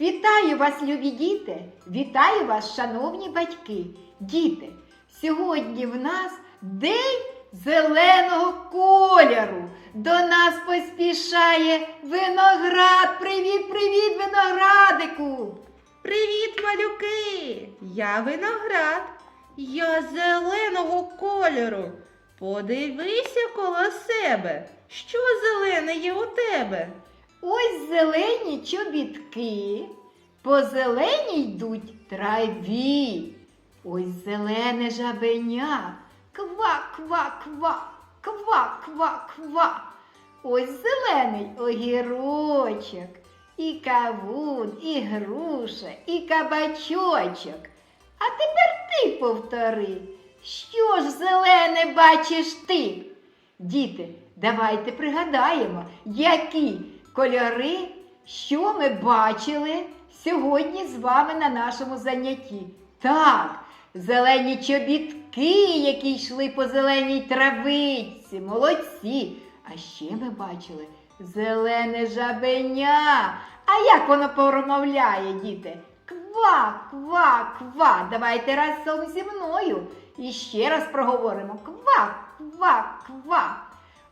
Вітаю вас, любі діти! Вітаю вас, шановні батьки! Діти! Сьогодні в нас день зеленого кольору. До нас поспішає виноград. Привіт, привіт, виноградику! Привіт, малюки! Я виноград. Я зеленого кольору. Подивися коло себе. Що зелене є у тебе? Ось зелені чобітки, по зеленій йдуть траві. Ось зелене жабеня. Ква, ква, ква, ква, ква, ква. Ось зелений огірочок. І кавун, і груша, і кабачочок. А тепер ти повтори, що ж зелене бачиш ти? Діти, давайте пригадаємо, які кольори, що ми бачили сьогодні з вами на нашому занятті. Так, зелені чобітки, які йшли по зеленій травиці, молодці. А ще ми бачили зелене жабеня. А як воно промовляє, діти? Ква, ква, ква. Давайте разом зі мною. І ще раз проговоримо. Ква, ква, ква.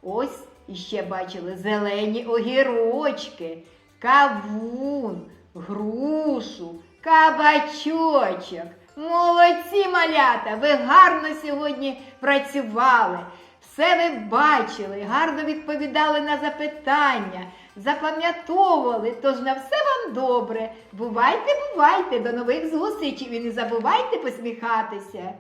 Ось іще бачили зелені огірочки, кавун, грушу, кабачочок. Молодці малята! Ви гарно сьогодні працювали. Все ви бачили, гарно відповідали на запитання, запам'ятовували, тож на все вам добре. Бувайте, бувайте, до нових зустрічей і не забувайте посміхатися.